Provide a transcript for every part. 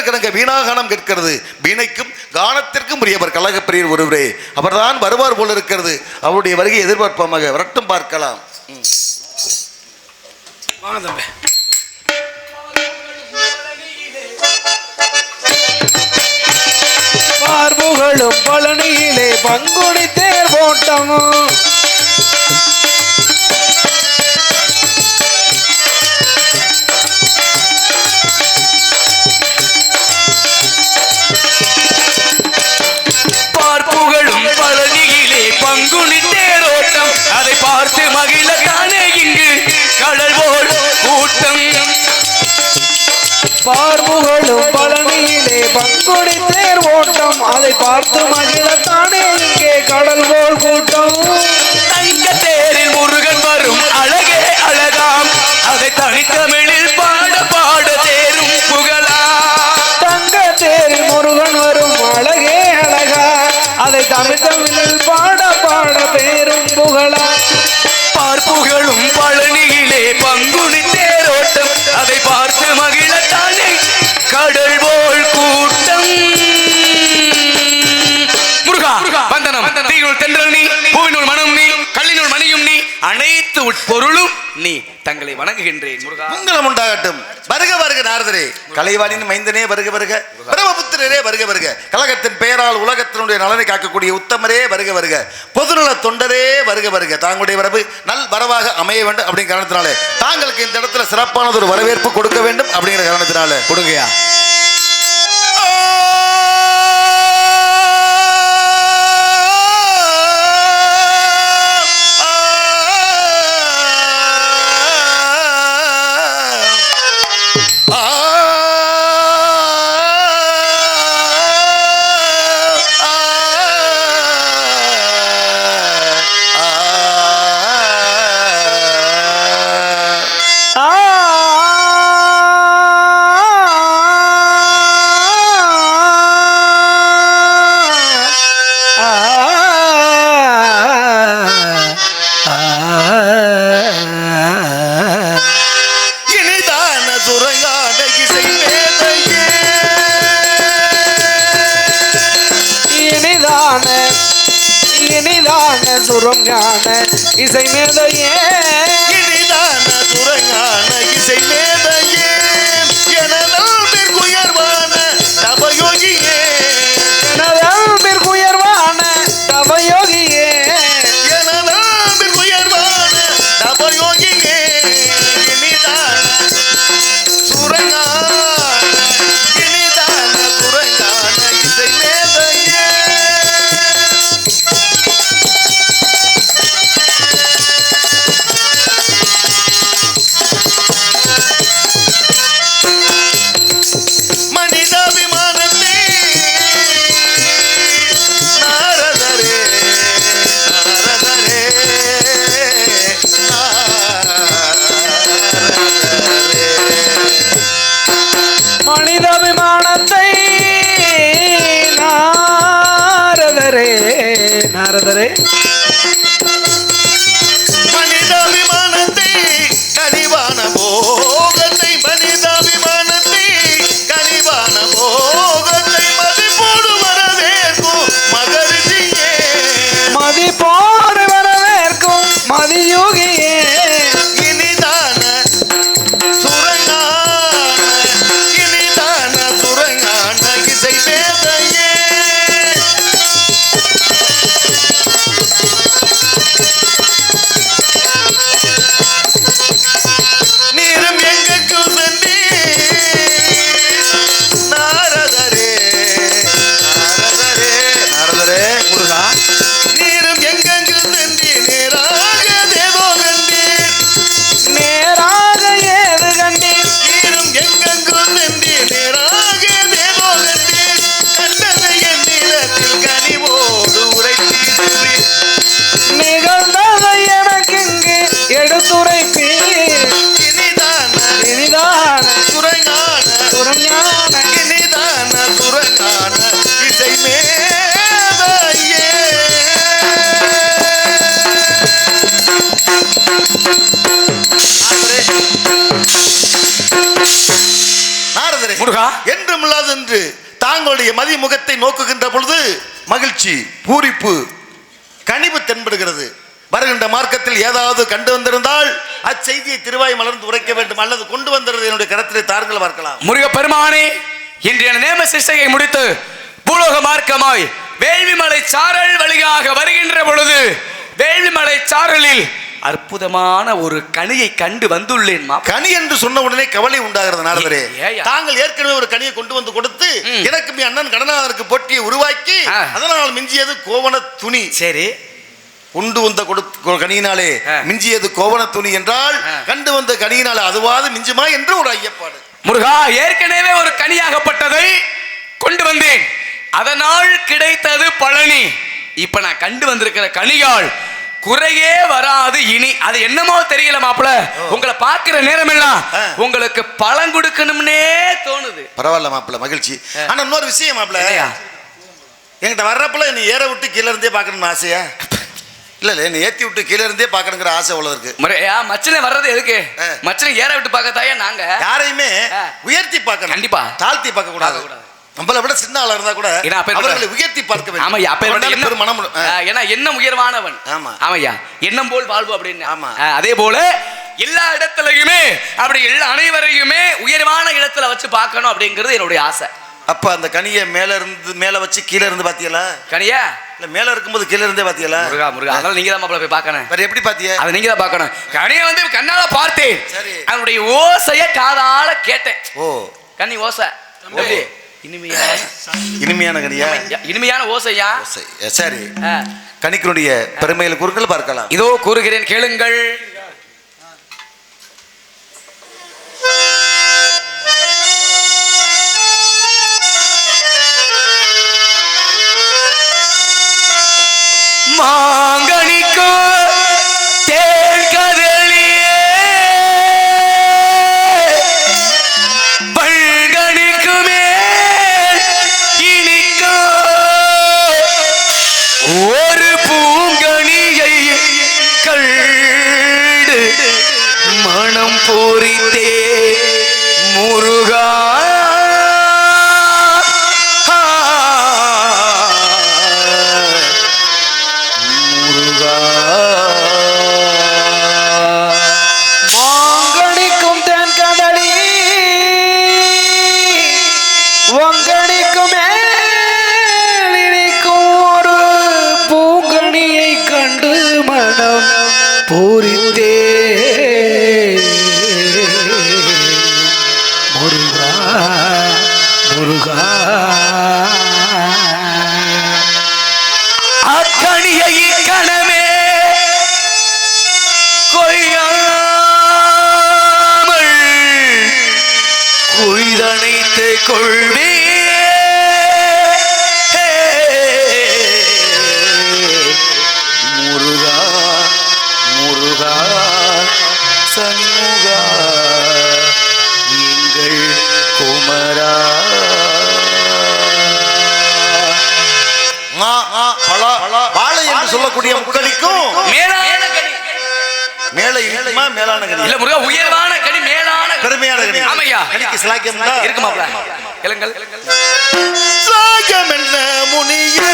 அதற்கிணங்க வீணாகானம் கேட்கிறது. வீணைக்கும் கானத்திற்கும் உரியவர் கழகப்பிரியர் ஒருவரே. அவர்தான் வருவார் போல இருக்கிறது. அவருடைய வருகை எதிர்பார்ப்பமாக வரட்டும் பார்க்கலாம். வாங்க தம்பி. பார்புகளும் பழனியிலே பங்குனி தேர் போட்டமும் பார்ப்புகளும் பழனியிலே பங்குனி தேரோட்டம். அதை பார்த்து மகிழ தானே இங்கு கடல் போல் கூட்டம். பார்புகளும் பழனியிலே பங்குனி தேர் ஓட்டம் அதை பார்த்து மகிழத்தானே இங்கே கடல் போல் கூட்டம். தங்க தேரில் முருகன் வரும் அழகே அழகாம். அதை தனித்தமிழில் பாட பாட தேரும் புகழா தங்க தேரில் முருகன் வரும் தமிழ் தமிழில் பாட பாட பேரும் புகழா பார்ப்புகளும் பழனியிலே பங்குனி தேரோட்டம். அதை பார்த்து மகிழ தானே கடல் போல் கூட்டம். முருகா வந்தனம். தீனுள் தென்றல் நீ பூவினுள் மனம் நீ கல்லினுள் மணியும் நீ அனைத்து உட்பொருளும் நீ தங்களை வணங்குகின்றேன் முருகா. மங்களம் உண்டாகட்டும். வருக வருக நாரதரே. கலைவாணின் மைந்தனே வருக வருக. உத்தமரே வருக வருக. கழகத்தின் பெயரால் உலகத்தினுடைய நலனை காக்கக்கூடிய உத்தமரே வருக வருக. பொதுநல தொண்டரே வருக வருக. தாங்களுடைய வரவு நல் வரவாக அமைய வேண்டும் அப்படிங்கிற காரணத்தினாலே. தாங்களுக்கு இந்த இடத்துல சிறப்பானது ஒரு வரவேற்பு கொடுக்க வேண்டும் அப்படிங்கிற காரணத்தினால. கொடுங்கயா இனிதான இனிதான சுரங்கான இசை மேதையே. இனிதான சுரங்கான இசை மேதையே. எனதோ உயர்வான நாரதரே என்றும் இல்லாது என்று தாங்களுடைய மதிமுகத்தை நோக்குகின்ற பொழுது மகிழ்ச்சி பூரிப்பு கனிவு தென்படுகிறது. வருகின்ற மார்க்கத்தில் ஏதாவது கண்டு வந்திருந்தால் அச்செய்தியை திருவாய் மலர்ந்து உரைக்க வேண்டும் அல்லது கொண்டு வந்தது என்னுடைய கரத்திலே தார்கள் பார்க்கலாம். முருகப்பெருமானே இன்றைய நேம சிஷ்டையை முடித்து பூலோக மார்க்கமாய் வேள்விமலை சாரல் வழியாக வருகின்ற பொழுது வேள்விமலை சாரலில் அற்புதமான ஒரு கனியை கண்டு வந்துள்ளேன் மா கனி என்று சொன்ன உடனே கவலை உண்டாகிறது நாரதரே ஏ- ஏய்யா? தாங்கள் ஏற்கனவே ஒரு கனியை கொண்டு வந்து கொடுத்து ம். எனக்கு என் அண்ணன் கடனாதருக்கு போட்டியை உருவாக்கி. அதனால் மிஞ்சியது கோவண துணி சரி கொண்டு வந்த கொடுத்த கனியினாலே. மிஞ்சியது கோவண துணி என்றால். கண்டு வந்த கனியினாலே அதுவாது மிஞ்சுமா என்று ஒரு ஐயப்பாடு முருகா ஏற்கனவே ஒரு கனியாகப்பட்டதை கொண்டு வந்தேன் அதனால் கிடைத்தது பழனி இப்ப நான் கண்டு வந்திருக்கிற கனியால் குறையே வராது இனி அது என்னமோ தெரியல மாப்பிள உங்களை பார்க்கிற நேரம் எல்லாம். உங்களுக்கு பழம் கொடுக்கணும்னே தோணுது பரவாயில்ல மாப்பிள்ள மகிழ்ச்சி. ஆனா இன்னொரு விஷயம் இல்லையா? என்கிட்ட வர்றப்பல நீ ஏற விட்டு கீழே இருந்தே பார்க்கணும்னு ஆசையா இல்ல இல்ல என்னை ஏத்தி விட்டு கீழே இருந்தே பார்க்கணுங்கிற ஆசை அவ்வளவு இருக்கு மச்சனை வர்றது எதுக்கு. மச்சனை ஏற விட்டு பார்க்கத்தாயா நாங்க யாரையுமே. உயர்த்தி பார்க்கணும் கண்டிப்பா. தாழ்த்தி பார்க்க கூடாது. நம்மளை விட சின்ன ஆளா இருந்தா கூட அவர்களை உயர்த்தி பார்க்க வேண்டும். ஆமையா எண்ணம் பெரும் மனம் ஏன்னா எண்ணம் உயர்வானவன் ஆமா. ஆமையா எண்ணம் போல் வாழ்வு அப்படின்னு. ஆமா. அதே போல எல்லா இடத்துலயுமே அப்படி எல்லா அனைவரையுமே உயர்வான இடத்துல வச்சு பார்க்கணும் அப்படிங்கிறது என்னுடைய ஆசை. அப்ப அந்த கனியை மேல இருந்து மேல வச்சு கீழே இருந்து பாத்தியலா? கனியா? இல்ல மேல இருக்கும்போது கீழே இருந்தே பாத்தியலா? முருகா முருகா அதெல்லாம் நீங்க தான் மாப்பிள்ள போய் பார்க்கணும். வேற எப்படி பாத்திய? அதை நீங்க தான் பார்க்கணும். கனியை வந்து கண்ணால பார்த்தேன். சரி. அதனுடைய ஓசைய காதால கேட்டேன். ஓ. கனி ஓசை. இனிமையான இனிமையான கனியா? இனிமையான ஓசையா? சரி. கணிக்கனுடைய பெருமையில் குறுக்கள் பார்க்கலாம். இதோ கூறுகிறேன் கேளுங்கள். மாங்கனிக்கோ குய்தணைத்து கொள்வே முருகா முருகா சண்முகா எங்கள் குமரா வாழை என்று சொல்லக்கூடிய முக்கடிக்கும் மேலான கனி மேல இருக்குமா மேலான கனி இல்ல முருகா உயர்வான. பெருமையான கனி ஆமையா கனிக்கு சிலாக்கியம் உண்டா? இருக்கு மாப்ள கேளுங்கள் சாகம் என்ன முனியே?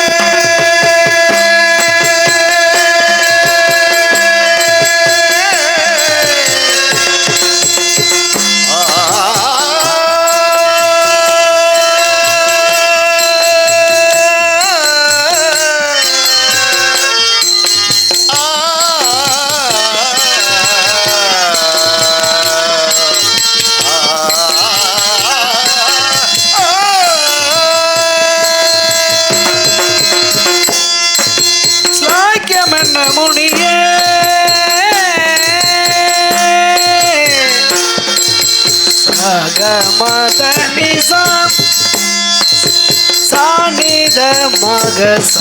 சகமத நிசம் சாநித மகச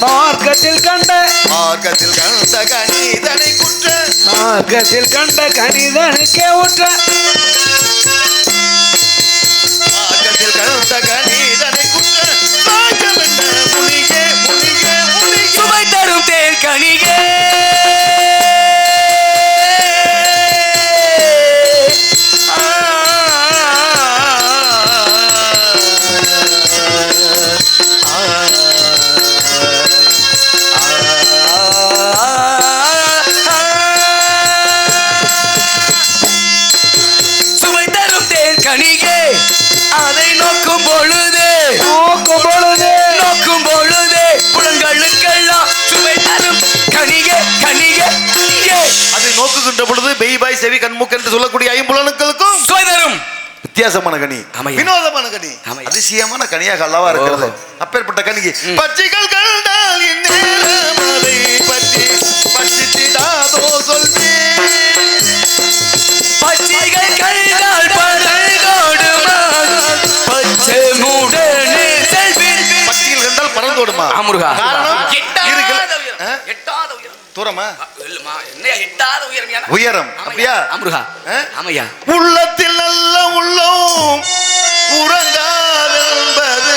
மார்க்கத்தில் கண்ட. மார்க்கத்தில் கண்ட கனிதனை குற்ற. மார்க்கத்தில் கண்ட கணிதனுக்கே உற்ற. மார்க்கத்தில் கண்ட கனியே நோக்குகின்ற பொழுது பெய் பாய் செவி கண்மூக்கு என்று சொல்லக்கூடிய ஐம்புலனுக்களுக்கும் சுவை தரும் வித்தியாசமான கனி. வினோதமான கனி. அதிசயமான கனியாக அல்லவா இருக்கிறது. அப்பேற்பட்ட கனிக்கு. பச்சைகள் கண்டால் அதை பற்றி பட்சித்திடாதோ சொல்வேன் பச்சைகள் கண்டால் பறந்தோடுமா பச்சை மூடனே செல்வேன் பச்சைகள் கண்டால் பறந்தோடுமா ஆமுருகா காரணம் எட்டாத தூரமா? உயரம் அப்படியா ஆமுருகா ஆமையா உள்ளத்தில் நல்ல உள்ளம் உறங்காதென்பது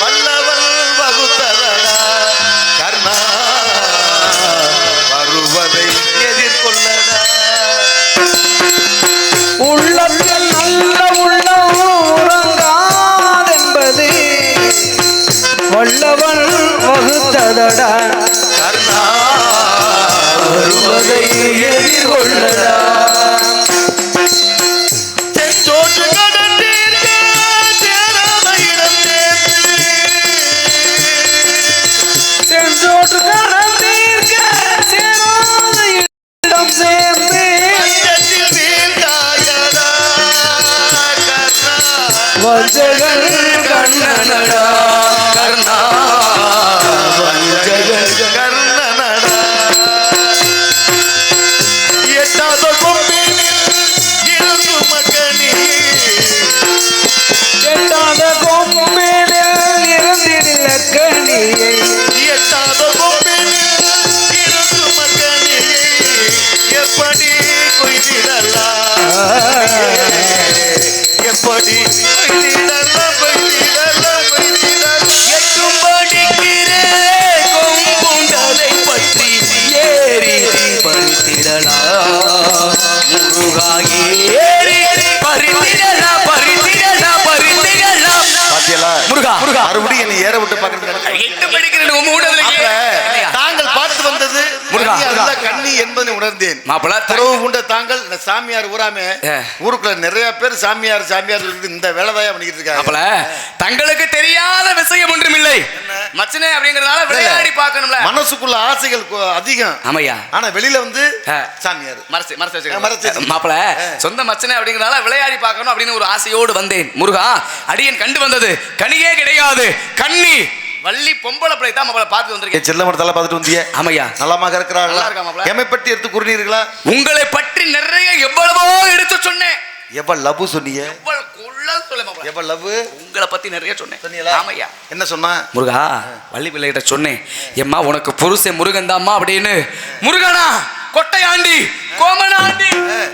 வல்லவன் வகுத்ததடா கர்ணா வருவதை எதிர்கொள்ளடா உள்ளத்தில் நல்ல உள்ளம் உறங்காதென்பது வல்லவன் வகுத்ததடா. எதிர்கொள்ளடா செஞ்சோற்று அல்ல முருகா. கண்ணி என்பதை உணர்ந்தேன். மாப்பிள துறவு தாங்கள் இந்த சாமியார் ஊராம ஏ. ஊருக்குள்ள நிறைய பேர் சாமியார் சாமியார் இந்த வேலைதான் பண்ணிக்கிட்டு இருக்காங்க. தங்களுக்கு தெரியாத விஷயம் ஒன்றும் இல்லை. மச்சனே அப்படிங்கறதால விளையாடி பார்க்கணும்ல. மனசுக்குள்ள ஆசைகள் அதிகம். ஆமையா. ஆனா வெளியில வந்து. சாமியார். மறைச்சு மறைச்சு மறைச்சு. மாப்பிள. சொந்த மச்சனே அப்படிங்கறதால விளையாடி பார்க்கணும் அப்படின்னு ஒரு ஆசையோடு வந்தேன். முருகா அடியன் கண்டு வந்தது. கனியே கிடையாது. கண்ணி வள்ளி பொம்பளை பிள்ளை தான் மாப்பிள பார்த்து வந்திருக்கேன். செல்ல மரத்தெல்லாம் பார்த்துட்டு வந்திய? ஆமையா? நலமாக நல்லா இருக்கிறார்களா இருக்கா மாப்ள? எமை பற்றி எடுத்து கூறினீர்களா? உங்களை பற்றி நிறைய எவ்வளவோ எடுத்து சொன்னேன். எவ்வளவு லவ் சொன்னீங்க? எவ்வளவு லவ் உங்களை பத்தி நிறைய சொன்னேன். ஆமையா? என்ன சொன்னா? முருகா வள்ளி பிள்ளைகிட்ட சொன்னேன். எம்மா உனக்கு புருஷன் முருகன் தாம்மா அப்படின்னு. முருகனா கொட்டையாண்டி கோமனாண்டி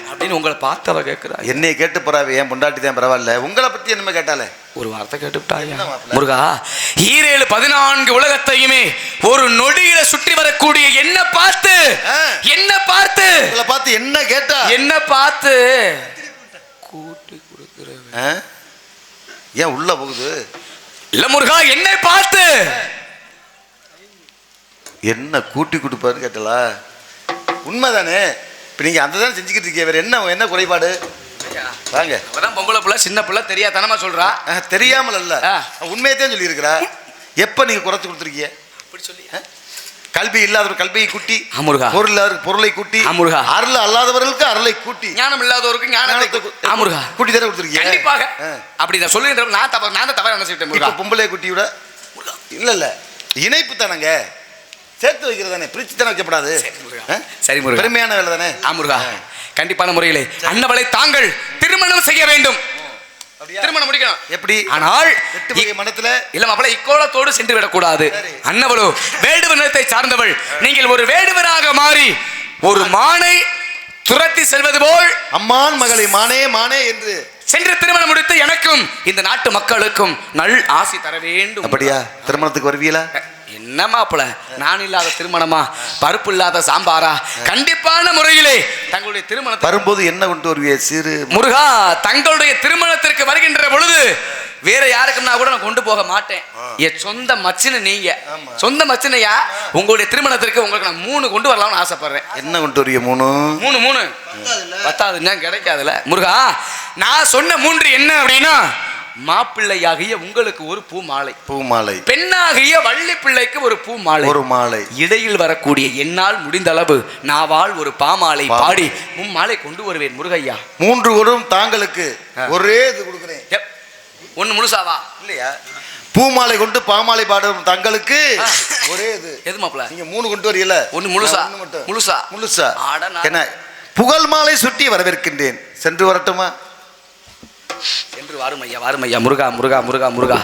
அப்படின்னு உங்களை பார்த்தவ கேட்கிறா என்னைய கேட்டு போறாவே என் பொண்டாட்டி தான் பரவாயில்ல. உங்களை பத்தி என்னமே கேட்டாலே? ஒரு வார்த்தை என்ன மாப்பிள்ளை? முருகா ஈரேழு பதினான்கு உலகத்தையுமே ஒரு நொடியில சுற்றி வரக்கூடிய என்ன பார்த்து. என்ன பார்த்து. உங்களை பார்த்து என்ன கேட்டா? என்ன பார்த்து. கூட்டி கொடுக்கிற? ஏன் உள்ள போகுது? இல்ல முருகா என்னை பார்த்து. என்ன கூட்டி கொடுப்பாருன்னு கேட்டலா? உண்மைதானே? இப்போ நீங்கள் அந்த தான் செஞ்சுக்கிட்டு இருக்கீங்க. வேற என்ன என்ன குறைபாடு? வாங்க. அவதான் பொம்பளை பிள்ளை சின்ன பிள்ளை தெரியாதனமா சொல்றா. ஆ, தெரியாமல் அல்ல. ஆ. உண்மையத்தான் சொல்லியிருக்கிறா. எப்போ நீங்கள் குறைச்சி கொடுத்துருக்கீங்க? அப்படி சொல்லி. கல்வி இல்லாதவர் கல்வியை கூட்டி ஆ, முருகா. பொருள் பொருளை கூட்டி ஆ, முருகா. அருள் அல்லாதவர்களுக்கு அருளை கூட்டி ஞானம் இல்லாதவருக்கு ஞானத்தை ஞானத்தை கு- கு- ஆ, முருகா. கூட்டி தானே கொடுத்துருக்கீங்க? கண்டிப்பாக. அப்படி நான் சொல்லுகின்ற நான் தவறு நான் தான் தவறு என்ன செய்யிட்டேன் பொம்பளை குட்டி விட இல்ல இல்ல. இணைப்பு தானங்க. சேர்த்து வைக்கிறது தானே? பிரிச்சு தானே வைக்கப்படாது? சரி, முருகா. பெருமையான வேலை தானே? ஆ முருகா. கண்டிப்பான முறையிலே அன்னவளை தாங்கள் திருமணம் செய்ய வேண்டும். திருமணம் முடிக்கணும். எப்படி? ஆனால் மனத்துல? இல்ல மாப்பிள இக்கோலத்தோடு சென்று விடக்கூடாது. அன்னவளோ வேடுவர் நிலத்தை சார்ந்தவள். நீங்கள் ஒரு வேடுவராக மாறி ஒரு மானை துரத்தி செல்வது போல் அம்மான் மகளை மானே மானே என்று. சென்று திருமணம் முடித்து எனக்கும் இந்த நாட்டு மக்களுக்கும் நல் ஆசி தர வேண்டும். அப்படியா? திருமணத்துக்கு வருவீங்களா? என்ன மாப்பிள? நான் இல்லாத திருமணமா? பருப்பு இல்லாத சாம்பாரா? கண்டிப்பான முறையிலே தங்களுடைய திருமணத்தை வரும்போது என்ன கொண்டு வருவிய சிறு முருகா தங்களுடைய திருமணத்திற்கு வருகின்ற பொழுது வேற யாருக்குன்னா கூட நான் கொண்டு போக மாட்டேன். என் சொந்த மச்சின நீங்க. சொந்த மச்சினையா? உங்களுடைய திருமணத்திற்கு உங்களுக்கு நான் மூணு கொண்டு வரலாம்னு ஆசைப்படுறேன். என்ன கொண்டு வருவிய மூணு? மூணு மூணு. பத்தாவது என்ன கிடைக்காதுல முருகா நான் சொன்ன மூன்று என்ன அப்படின்னா மாப்பிள்ளையாகிய உங்களுக்கு ஒரு பூ மாலை பூ மாலை பெண்ணாகிய வள்ளி பிள்ளைக்கு ஒரு பூ மாலை ஒரு மாலை. இடையில் வரக்கூடிய என்னால் முடிந்த அளவு நாவால் ஒரு பாமாலை பாடி மும்மாலை கொண்டு வருவேன் முருகையா. மூன்று குரும் தாங்களுக்கு ஒரே இது கொடுக்குறேன். ஒண்ணு முழுசாவா இல்லையா? பூமாலை கொண்டு பாமாலை பாடும் தங்களுக்கு. ஒரே இது. எது மாப்பிள? நீங்க மூணு கொண்டு வரீல ஒண்ணு முழுசா? மட்டும். முழுசா? முழுசா. என்ன புகழ் மாலை சுட்டி வரவேற்கின்றேன். சென்று வரட்டுமா? என்று வாரும் ஐயா வாரும் முருகா முருகா முருகா முருகா.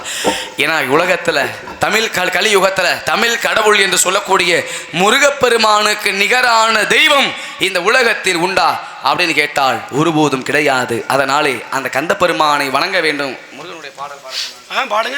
ஏன்னா உலகத்துல தமிழ் கல் கலியுகத்துல தமிழ் கடவுள் என்று சொல்லக்கூடிய முருகப்பெருமானுக்கு நிகரான தெய்வம் இந்த உலகத்தில் உண்டா? அப்படின்னு கேட்டால் ஒருபோதும் கிடையாது. அதனாலே அந்த கந்த பெருமானை வணங்க வேண்டும். முருகனுடைய பாடல் பாட பாடுங்க.